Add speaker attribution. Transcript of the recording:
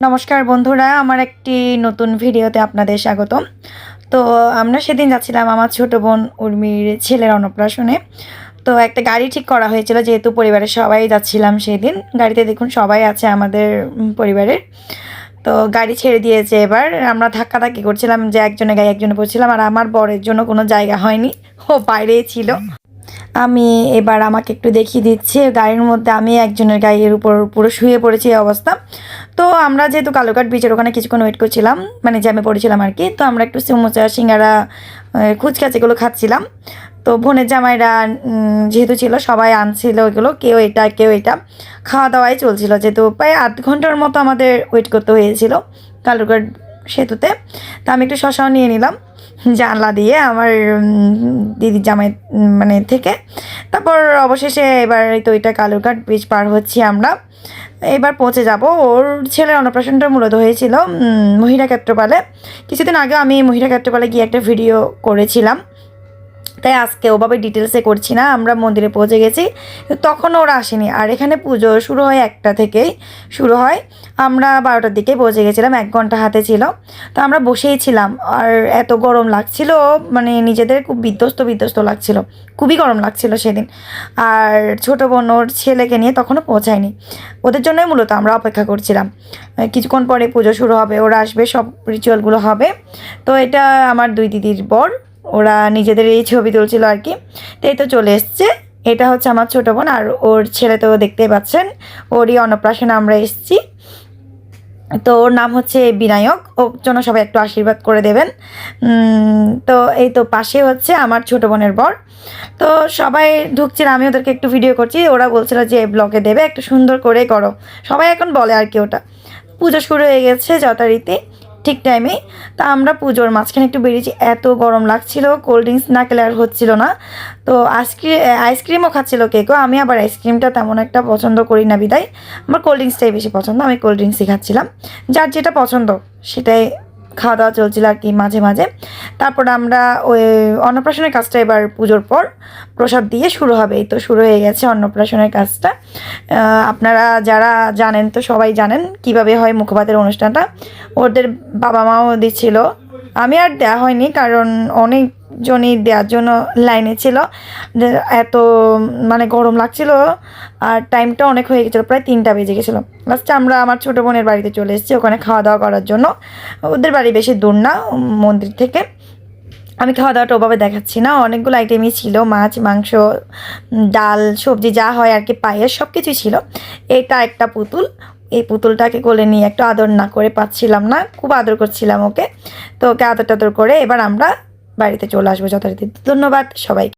Speaker 1: নমস্কার বন্ধুরা, আমার একটি নতুন ভিডিওতে আপনাদের স্বাগতম। তো আমরা সেদিন যাচ্ছিলাম আমার ছোট বোন উর্মির ছেলের অন্নপ্রাশনে। তো একটা গাড়ি ঠিক করা হয়েছিল, যেহেতু পরিবারের সবাই যাচ্ছিলাম সেদিন। গাড়িতে দেখুন সবাই আছে আমাদের পরিবারের। তো গাড়ি ছেড়ে দিয়েছে এবার। আমরা ধাক্কাধাক্কি করছিলাম যে একজনে গায়ে একজনে পড়ছিলাম, আর আমার বরের জন্য কোনো জায়গা হয়নি। ও বাইরেই ছিল। আমি এবার আমাকে একটু দেখিয়ে দিচ্ছে, গাড়ির মধ্যে আমি একজনের গায়ের উপর পুরো শুয়ে পড়েছি এই অবস্থা। তো আমরা যেহেতু কালোকাট বিচের ওখানে কিছুক্ষণ ওয়েট করছিলাম মানে জ্যামে পড়েছিলাম আর কি, তো আমরা একটু সমোসা সিঙ্গারা ফুচকা যেগুলো খাচ্ছিলাম। তো বোনের জামাইরা যেহেতু ছিল, সবাই আনছিল ওইগুলো, কেউ এটা কেউ এটা। খাওয়া দাওয়াই চলছিল, যেহেতু প্রায় আধ ঘণ্টার মতো আমাদের ওয়েট করতে হয়েছিল কালুরঘাট সেতুতে। তো আমি একটু শশাও নিয়ে নিলাম। জানলা দিয়ে আমার দিদির জামাই মানে থেকে। তারপর অবশেষে এবার তো এটা কালুরঘাট ব্রিজ পার হচ্ছি আমরা। এবার পৌঁছে যাব। ওর ছেলের অন্নপ্রাশনটা মূলত হয়েছিল মহিলা ক্ষেত্রপালে। কিছুদিন আগে আমি মহিলা ক্ষেত্রপালে গিয়ে একটা ভিডিও করেছিলাম। তাই আজকে ওভাবে ডিটেলসে করছি না, আমরা মন্দিরে পৌঁছে গেছি। তখনও ওরা আসেনি। আর এখানে পুজো শুরু হয় একটা থেকেই শুরু হয়। আমরা বারোটার দিকে পৌঁছে গেছিলাম, এক ঘণ্টা হাতে ছিল। তো আমরা বসেই ছিলাম। আর এত গরম লাগছিল মানে নিজেদের খুব বিধ্বস্ত বিধ্বস্ত লাগছিল। খুবই গরম লাগছিল সেদিন। আর ছোটো বোন ওর ছেলেকে নিয়ে তখনও পৌঁছায়নি। ওদের জন্যই মূলত আমরা অপেক্ষা করছিলাম। কিছুক্ষণ পরে পুজো শুরু হবে, ওরা আসবে, সব রিচুয়ালগুলো হবে। তো এটা আমার দুই দিদির বর। ওরা নিজেদের এই ছবি তুলছিল আর কি। তো এই তো চলে এসছে। এটা হচ্ছে আমার ছোটো বোন আর ওর ছেলে তো দেখতেই পাচ্ছেন, ওরই অন্নপ্রাশনে আমরা এসছি। তো ওর নাম হচ্ছে বিনায়ক, ওর জন্য সবাই একটু আশীর্বাদ করে দেবেন। তো এই তো পাশে হচ্ছে আমার ছোট বোনের বর। তো সবাই ঢুকছিল আমি ওদেরকে একটু ভিডিও করছি। ওরা বলছিল যে ব্লগে দেবে, একটু সুন্দর করে করো। সবাই এখন বলে আর কি ওটা। পুজো শুরু হয়ে গেছে যথারীতি। ঠিক টাইমে। তা আমরা পুজোর মাঝখানে একটু বেরিয়েছি, এত গরম লাগছিল কোল্ড ড্রিঙ্কস না খেলে আর হচ্ছিল না। তো আইসক্রিম আইসক্রিমও খাচ্ছিল কেকও আমি আবার আইসক্রিমটা তেমন একটা পছন্দ করি না বিদায়। আমার কোল্ড ড্রিঙ্কসটাই বেশি পছন্দ, আমি কোল্ড ড্রিঙ্কসই খাচ্ছিলাম। যার যেটা পছন্দ, সেটাই খাওয়া দাওয়া চলছিল আর কি মাঝে মাঝে। তারপর আমরা ওই অন্নপ্রাশনের কাজটা এবার পুজোর পর প্রসাদ দিয়ে শুরু হবে। এই তো শুরু হয়ে গেছে অন্নপ্রাশনের কাজটা। আপনারা যারা জানেন তো সবাই জানেন কীভাবে হয় মুখপাতের অনুষ্ঠানটা। ওদের বাবা মাও দিচ্ছিল আমি আর দেওয়া হয়নি কারণ অনেকজনই দেওয়ার জন্য লাইনে ছিল। এত মানে গরম লাগছিল আর টাইমটা অনেক হয়ে গেছিল, প্রায় তিনটা বেজে গেছিল। লাস্টে আমরা আমার ছোটো বোনের বাড়িতে চলে এসেছি, ওখানে খাওয়া দাওয়া করার জন্য। ওদের বাড়ি বেশি দূর না, মন্দির থেকে। আমি খাওয়া দাওয়াটা ওভাবে দেখাচ্ছি না, অনেকগুলো আইটেমই ছিল, মাছ, মাংস, ডাল, সবজি যা হয় আর কি, পায়েস সব কিছুই ছিল। এটা একটা পুতুল, এই পুতুলটাকে কোলে নিয়ে একটু আদর না করে পাচ্ছিলাম না, খুব আদর করছিলাম ওকে। তো ওকে আদর টাদর করে এবার আমরা বাড়িতে চলে আসব যথারীতি। ধন্যবাদ সবাই